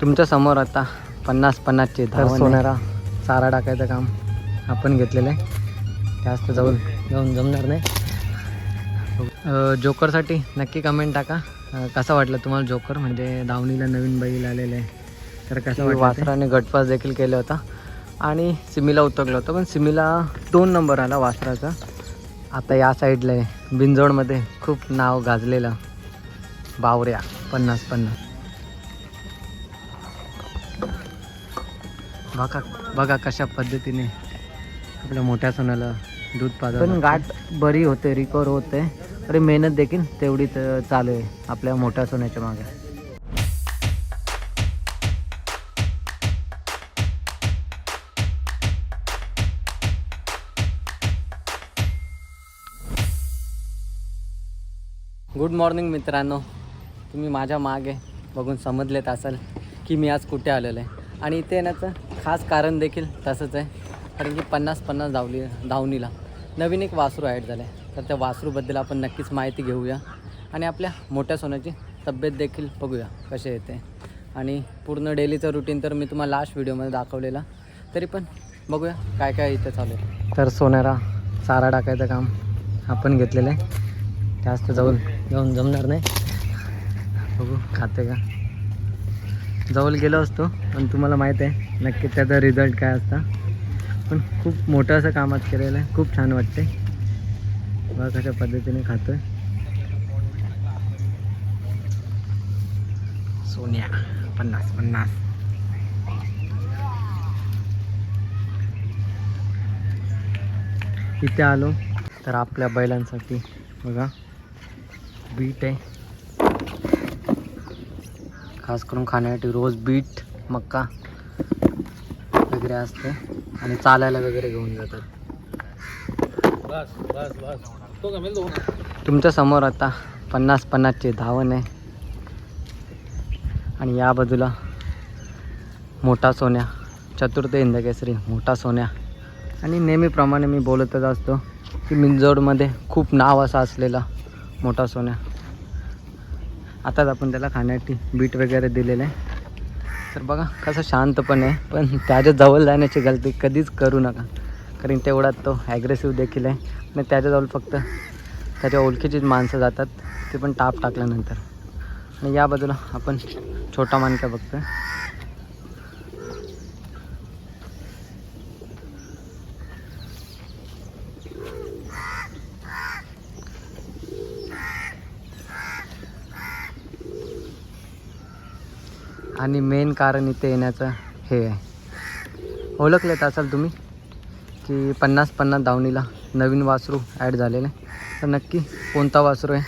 तुमच्यासमोर आता पन्नास पन्नासचे धाव सोनारा चारा टाकायचं काम आपण घेतलेलं आहे. जास्त जाऊन जाऊन जमणार नाही. जोकरसाठी नक्की कमेंट टाका. कसा वाटला तुम्हाला जोकर? म्हणजे दावणीला नवीन बैल आलेलं आहे. तर कसं वासराने गटपास देखील केला होता. आणि सिमीला उतरलं होतं पण सिमीला दोन नंबर आला वासराचा. आता या साईडला आहे. बिंजोडमध्ये खूप नाव गाजलेलं. बावऱ्या पन्नास पन्नास. बघा बघा कशा पद्धतीने आपल्या मोठ्या सोनाला दूध पाजत पण गाठ बरी होते रिकवर होते. तरी मेहनत देखील तेवढीच अं, चालू आहे आपल्या मोठ्या सोन्याच्या मागे. गुड मॉर्निंग मित्रांनो. तुम्ही माझ्या मागे बघून समजलेत असाल की मी आज कुठे आलेलो आहे. आणि इथे येण्याचं खास कारण देखील तसंच आहे. कारण की पन्नास पन्नास धावली धावणीला नवीन एक वासरू ॲड झालं. आहे तर त्या वासरूबद्दल आपण नक्कीच माहिती घेऊया. आणि आपल्या मोठ्या सोन्याची तब्येत देखील बघूया कसे येते आणि पूर्ण डेलीचं रुटीन तर मी तुम्हाला लास्ट व्हिडिओमध्ये दाखवलेला. तरी पण बघूया काय काय इथं चालू आहे. तर सोन्याला चारा टाकायचं काम आपण घेतलेलं आहे. जास्त जाऊन जाऊन जमणार नाही. बघू खाते का? जवळ गेलो असतो पण तुम्हाला माहीत आहे नक्की त्याचा रिझल्ट काय असता. पण खूप मोठं असं कामात केलेलं आहे खूप छान वाटते बघा कशा पद्धतीने खातोय. सोन्या पन्नास पन्नास. इथे आलो तर आपल्या बैलांसाठी बघा बीट आहे. खास करून खाण्यासाठी रोज बीट मक्का वगैरे असते. आणि चालायला वगैरे घेऊन जातात. तुमच्यासमोर आता पन्नास पन्नासचे धावण आहे. आणि या बाजूला मोठा सोन्या चतुर्थ इंदकेसरी मोठा सोन्या. आणि नेहमीप्रमाणे मी बोलतच असतो की मिंजोडमध्ये खूप नाव असं असलेला मोठा सोन्या. आताच आपण त्याला खाण्यासाठी बीट वगैरे दिलेलं आहे. तर बघा कसं शांत पण आहे. पण त्याच्याजवळ जाण्याची गलती कधीच करू नका. कारण तेवढा तो ॲग्रेसिव्ह देखील आहे. आणि त्याच्याजवळ फक्त त्याच्या ओळखीचीच माणसं जातात. ते पण ताप टाकल्यानंतर. आणि या बाजूला आपण छोटा मानका आहे आणि मेन कारण इथे येण्याचं हे आहे. ओळखलेत असाल तुम्ही? की पन्नास पन्नास दावणीला नवीन वासरू ॲड झालेलं. आहे तर नक्की कोणता वासरू आहे?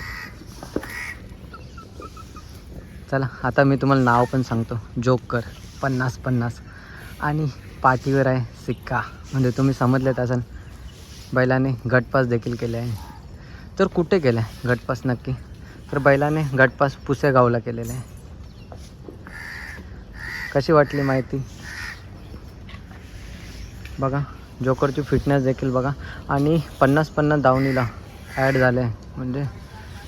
चला आता मी तुम्हाला नाव पण सांगतो. जोकर पन्नास पन्नास. आणि पाठीवर आहे सिक्का. म्हणजे तुम्ही समजलेत असाल. बैलाने गटपास देखील केले आहे. तर कुठे केलं? आहे गटपास नक्की. तर बैलाने गटपास पुसेगावला केलेलं आहे. कशी वाटली माहिती? बघा जोकरची फिटनेस देखील बघा. आणि पन्नास पन्नास दावणीला ॲड झालं आहे. म्हणजे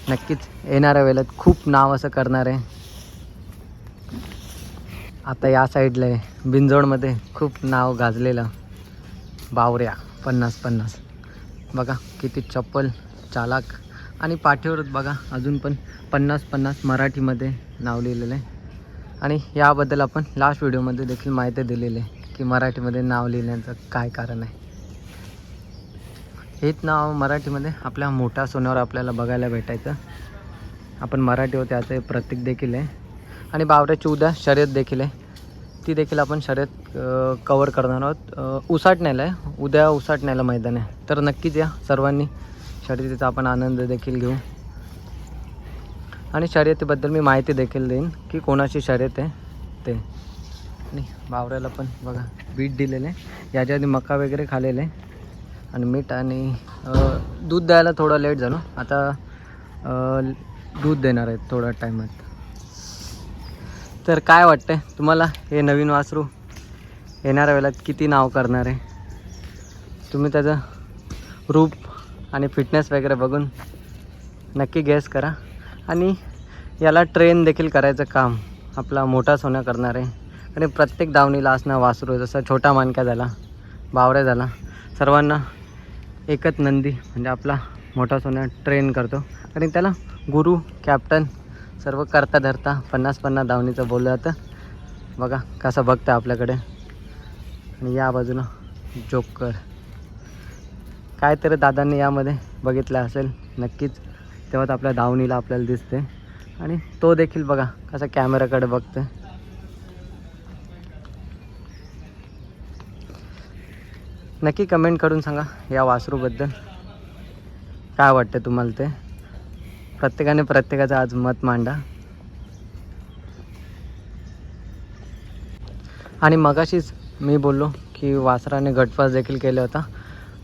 नक्कीच येणाऱ्या वेळेत खूप नाव असं करणार आहे. आता या साईडला आहे. बिंजोडमध्ये खूप नाव गाजलेलं. बावऱ्या पन्नास पन्नास. बघा किती चप्पल चालाक. आणि पाठीवर बघा अजून पण पन्नास पन्नास मराठीमध्ये नाव लिहिलेलं आहे. आणि याबद्दल आपण लास्ट व्हिडिओमध्ये देखील माहिती दिलेली आहे की मराठीमध्ये नाव लिहिण्याचं काय कारण आहे. हेच नाव मराठीमध्ये आपल्या मोठ्या सोन्यावर आपल्याला बघायला भेटायचं. आपण मराठी होते याचं प्रतीक देखील आहे. आणि बावऱ्याची उद्या शर्यत देखील आहे. ती देखील आपण शर्यत कवर करणार आहोत. उसाटण्याला आहे. उद्या उसाटण्याला मैदान आहे. तर नक्कीच या सर्वांनी शर्यतीचा आपण आनंद देखील घेऊ. आणि शर्यतीबद्दल मी माहिती देखील देईन की कोणाची शर्यत आहे ते. आणि बावऱ्याला पण बघा बीट दिलेलं. आहे याच्या आधी मका वगैरे खालेले. आणि मीठ आणि दूध द्यायला थोडं लेट झालो. आता दूध देणार आहेत थोड्या टायमात. तर काय वाटतं तुम्हाला हे नवीन वासरू येणाऱ्या वेळेला किती नाव करणार आहे? तुम्ही त्याचं रूप आणि फिटनेस वगैरे बघून नक्की गेस करा. आणि याला ट्रेन देखील करायचं काम. आपला मोठा सोना करणार. आहे आणि प्रत्येक दावणीला असणं वासरू जसा छोटा मानक्या झाला बावऱ्या झाला सर्वांना एकच नंदी म्हणजे आपला मोठा सोना ट्रेन करतो. आणि त्याला गुरु कॅप्टन सर्व करता धरता पन्नास पन्नास धावणीचं बोललं जातं. बघा कसं बघतं आपल्याकडे. आणि या बाजूला जोकर. काय दादांनी यामध्ये बघितलं असेल नक्कीच. तेव्हाच आपल्या धावणीला आपल्याला दिसते. आणि तो देखील बघा कसा कॅमेराकडे बघतोय. नक्की कमेंट करून सांगा या वासरूबद्दल. काय वाटतं तुम्हाला ते? प्रत्येकाने प्रत्येकाचं आज मत मांडा. आणि मगाशीच मी बोललो की वासराने गटपास देखील केला होता.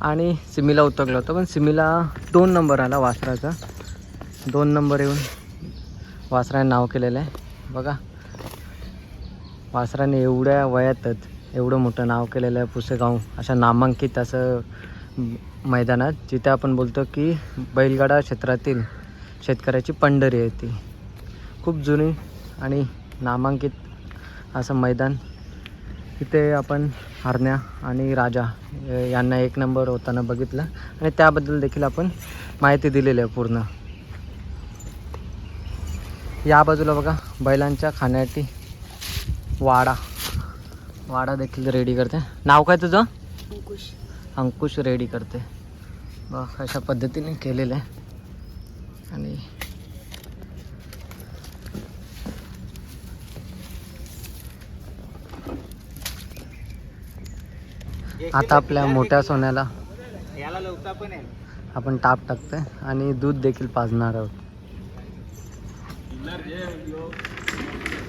आणि सिमीला उतरलं होतं पण सिमीला दोन नंबर आला वासराचा. दोन नंबर येऊन वासराने नाव केलेलं आहे. बघा. वासराने एवढ्या वयातच एवढं मोठं नाव केलेलं आहे पुसेगाव. अशा नामांकित असं मैदानात जिथे आपण बोलतो की बैलगाडा क्षेत्रातील शेतकऱ्याची पंढरी आहे ती. खूप जुनी आणि नामांकित असं मैदान. तिथे आपण हरण्या आणि राजा यांना एक नंबर होताना बघितलं आणि त्याबद्दल देखील आपण माहिती दिलेली आहे पूर्ण. या बाजूला बघा बैलांच्या खाण्यासाठी वाडा. वाडा देखील रेडी करते. नाव काय तुझं? अंकुश. अंकुश रेडी करते. बघ अशा पद्धतीने केलेलं आहे. आणि आता आपल्या मोठ्या सोन्याला आपण ताप टाकतोय आणि दूध देखील पाजणार आहोत.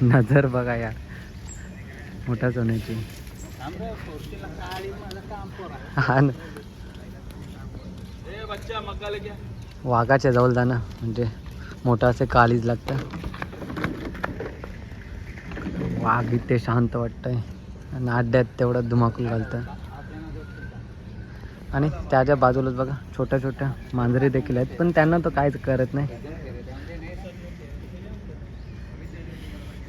नजर बघा यार. मोठा सोन्याची हा ना. वाघाच्या जवळ जाणं म्हणजे मोठं असे काळीज लागतं. वाघ इथे शांत वाटतंय. आणि अड्ड्यात तेवढं धुमाकूल घालतं. आणि त्याच्या बाजूलाच बघा छोट्या छोट्या मांजरी देखील आहेत. पण त्यांना तो काहीच करत नाही.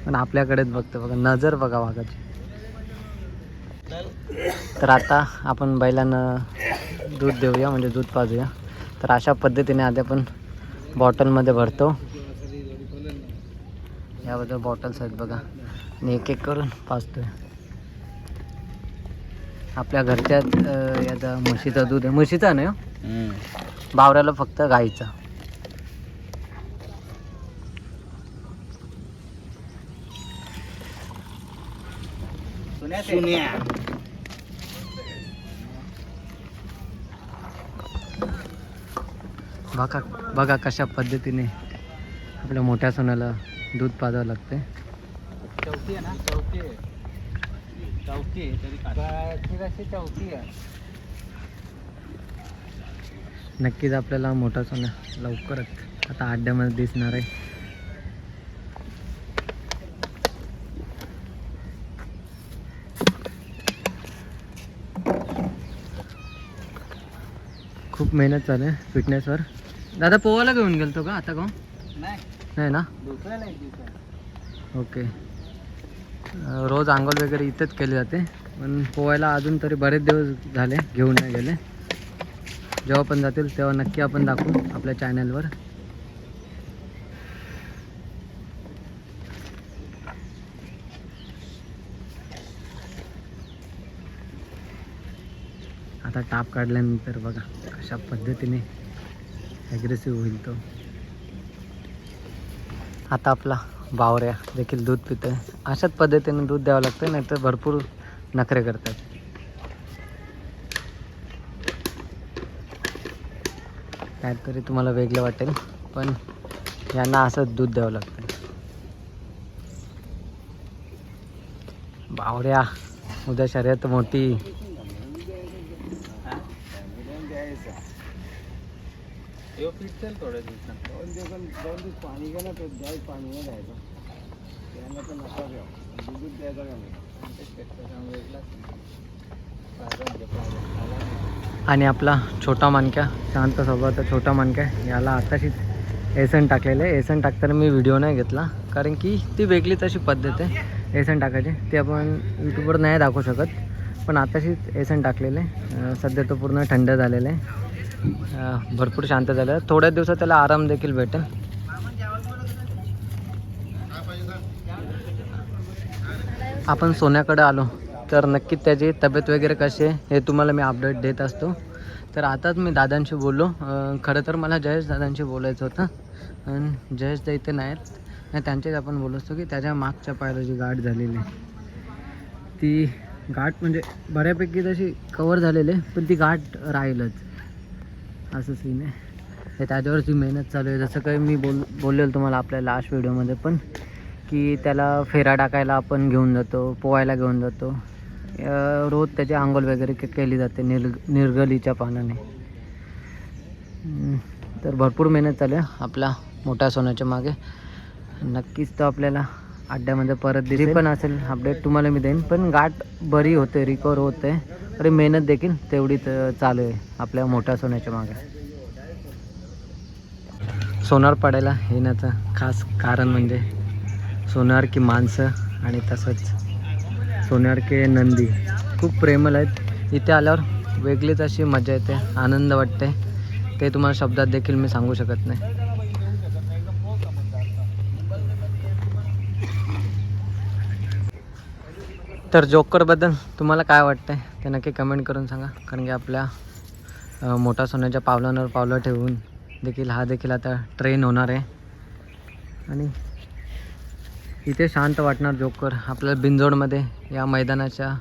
पण आपल्याकडेच बघतो. बघा नजर बघा वाघाची तर आता आपण बैलांना दूध देऊया म्हणजे दूध पाजूया. तर अशा पद्धतीने आधी आपण बॉटलमध्ये भरतो. याबद्दल बॉटल्स आहेत बघा. आणि एक एक करून पाजतोय. आपल्या घरच्या अं, याचा म्हशीचं दूध आहे. म्हशीचा नाही हो. बावऱ्याला फक्त गाईचा. सुन्या. बघा बघा कशा पद्धतीने आपल्या मोठ्या सोन्याला दूध पाजावं लागते चौथी आहे ना? चौथी आहे. चौथी आहे तरी कशी चौथी आहे? नक्कीच आपल्याला मोठा सोन्या लवकरच आता अड्ड्यामध्ये दिसणार आहे. खूप मेहनत चालू आहे फिटनेसवर दादा पोवायला घेऊन गेलतो का? आता का नाही. ना? ओके. रोज आंघोळ वगैरे इथंच केली जाते. पण पोहायला अजून तरी बरेच दिवस झाले घेऊन नाही गेले. जेव्हा पण जातील तेव्हा नक्की आपण दाखवू आपल्या चॅनलवर आता टाप काढल्यानंतर बघा अशा पद्धतीने ॲग्रेसिव्ह होईल तो. आता आपला बावऱ्या देखील दूध पितोय. अशाच पद्धतीने दूध द्यावं लागतं नाही तर भरपूर नखरे करतात. काहीतरी तुम्हाला वेगळं वाटेल पण यांना असंच दूध द्यावं लागतं बावऱ्या उद्या शर्यत मोठी थोड्या दिवसात. दोन दिवस दोन दिवस पाणी गेलं तर जाईल पाणी नाही द्यायचं त्यांना तर नका घ्या दूध द्यायचा का आणि आपला छोटा मानक्या शांत स्वभावाचा छोटा मानक्या याला आताशीच एसन टाकलेलं आहे. एसन टाकताना मी व्हिडिओ नाही घेतला कारण की ती वेगळीच अशी पद्धत आहे. एसन टाकायची. ती आपण यूट्यूबवर नाही दाखवू शकत पण आताशीच एसन टाकलेलं आहे. सध्या तो पूर्ण थंड झालेला आहे. अं, भरपूर शांत झालं. थोड्या दिवसात त्याला आराम देखील भेटेल. आपण सोन्याकडे आलो. तर नक्कीच त्याची तब्येत वगैरे कशी आहे हे तुम्हाला मी अपडेट देत असतो. तर आताच मी दादांशी बोललो. खरं तर मला जयेश दादांशी बोलायचं होतं. आणि जयेश दा इथे नाहीत. त्यांचेच आपण बोलत असतो की त्याच्या मागच्या पायाला जी गाठ झालेली आहे. ती गाठ म्हणजे बऱ्यापैकी तशी कवर झालेली आहे पण ती गाठ राहीलच. असं सीन आहे. हे त्याच्यावरची मेहनत चालू आहे. जसं काही मी बोल बोललेलो तुम्हाला आपल्या लास्ट व्हिडिओमध्ये पण की त्याला फेरा टाकायला आपण घेऊन जातो पोवायला घेऊन जातो. रोज त्याची आंघोळ वगैरे के केली जाते निर् निर्गलीच्या पानाने. तर भरपूर मेहनत चालू आहे आपला मोठ्या सोन्याच्या मागे. नक्कीच तो आपल्याला अड्ड्यामध्ये परत दिली पण असेल अपडेट तुम्हाला मी देईन. पण गाठ बरी होते रिकवर होते. अरे मेहनत देखील तेवढीच अं, चालू आहे आपल्या मोठ्या सोन्याच्या मागे. सोनार पाड्याला येण्याचं खास कारण म्हणजे सोनार की माणसं आणि तसंच सोनार के नंदी. खूप प्रेमल आहेत. इथे आल्यावर वेगळीच अशी मजा येते आनंद वाटते. ते तुम्हाला शब्दात देखील मी सांगू शकत नाही. तर जोकरबद्दल तुम्हाला काय वाटतंय? ते नक्की कमेंट करून सांगा. कारण की आपल्या मोठा सोन्याच्या पावलांवर पावलं ठेवून देखील हा देखील आता ट्रेन होणार आहे. आणि इथे शांत वाटणार जोकर. आपल्याला बिंजोडमध्ये या मैदानाच्या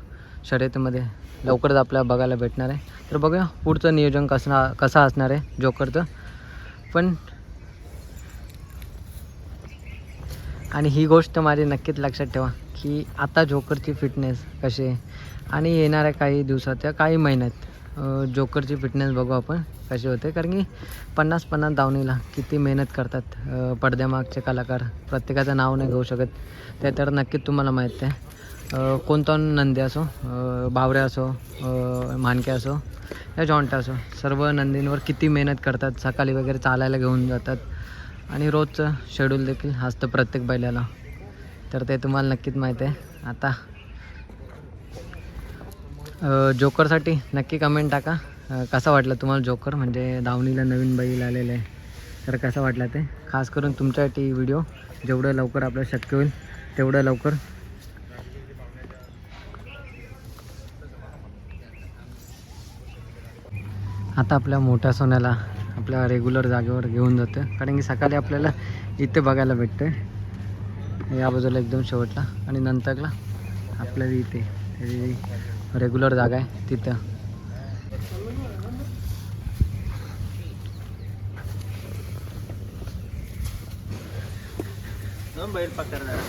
शर्यतीमध्ये लवकरच आपल्याला बघायला भेटणार आहे. तर बघूया पुढचं नियोजन कसं कसं असणार आहे जोकरचं. पण आणि ही गोष्ट माझी नक्कीच लक्षात ठेवा. की आता जोकरची फिटनेस कशी आहे? आणि येणाऱ्या काही दिवसात या काही महिन्यात जोकरची फिटनेस बघू आपण कशी होते. कारण की पन्नास पन्नास दावणीला किती मेहनत करतात पडद्यामागचे कलाकार. प्रत्येकाचं नाव नाही घेऊ शकत. ते तर नक्कीच तुम्हाला माहीत आहे. कोणता नंदी असो अं, बावरे असो मानके असो या जॉन्टा असो सर्व नंदींवर किती मेहनत करतात. सकाळी वगैरे चालायला घेऊन जातात. आणि रोजचं शेड्यूल देखील असतं प्रत्येक बैलाला. तर ते तुम्हाला नक्कीच माहीत आहे. आता जोकरसाठी नक्की कमेंट टाका. कसा वाटला तुम्हाला जोकर? म्हणजे धावणीला नवीन बैल आलेलं आहे. तर कसा वाटला ते? खास करून तुमच्यासाठी व्हिडिओ जेवढं लवकर आपलं शक्य होईल तेवढं लवकर. आता आपल्या मोठ्या सोन्याला आपल्या रेग्युलर जागेवर घेऊन जातं कारण की सकाळी आपल्याला इथे बघायला भेटतं या बाजूला एकदम शेवटला आणि नंतरला आपल्याला इथे रेग्युलर जागा आहे तिथं. बैल पकडणार